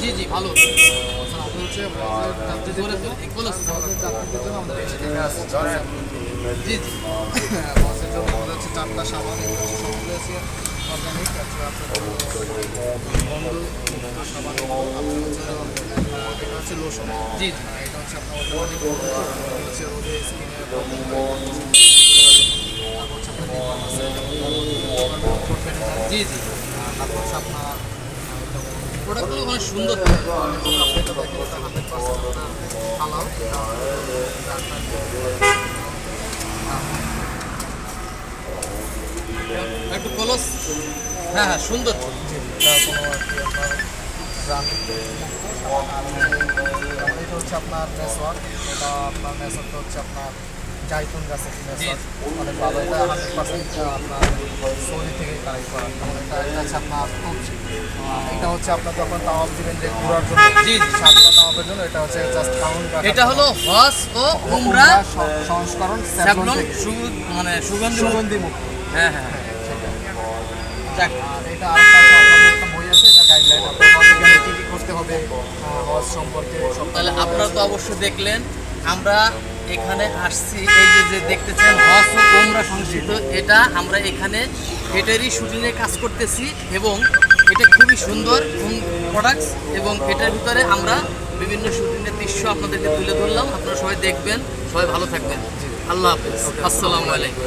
জি জি, ভালো। জি জি। চারটা সাবান সবগুলো আছে অর্গানিক এটা হচ্ছে লোশন জি। এটা হচ্ছে রোদে স্কিনে প্রবলেম তারপর হচ্ছে আপনার লিপার আছে জি জি। তারপর হচ্ছে আপনার প্রোডাক্টগুলো অনেক সুন্দর। হালাল একটু কলস হ্যাঁ হ্যাঁ সুন্দর। হচ্ছে আপনার মেসওয়ার্ক এটা আপনার মেসওয়ার্কটা হচ্ছে আপনার জাইতুন গাছের অনেক ভালো। এটা হান্ড্রেড পার্সেন্ট আপনার সৌদি থেকে কালেক্ট করা। এটা এটা হচ্ছে আপনার এটা হচ্ছে আপনার যখন তাওয়াব দিবেন যে ঘোরার জন্য জি। সাতটা তাওয়াবের জন্য এটা হচ্ছে জাস্ট কাউন্ট এটা হলো হস ও উমরা সংস্করণ স্যাভলন স্যাভলন সু- মানে সুগন্ধি সুগন্ধি মুক্ত হ্যাঁ হ্যাঁ আর এটা আরেকটা আছে আপনাদের একটা বই আছে এটা গাইডলাইন আপনার হজে গেলে কী কী করতে হবে হজ সম্পর্কে তাহলে আপনারা তো অবশ্যই দেখলেন আমরা এখানে আসছি, এই যে যে দেখতেছেন হজ কোমরা সংস্কৃত এটা আমরা এখানে এটারই শুটিংয়ে কাজ করতেছি এবং এটা খুবই সুন্দর প্রোডাক্টস এবং এটার ভিতরে আমরা বিভিন্ন শুটিংয়ের দৃশ্য আপনাদেরকে তুলে ধরলাম। আপনারা সবাই দেখবেন, সবাই ভালো থাকবেন। আল্লাহ হাফেজ। আসসালামু আলাইকুম।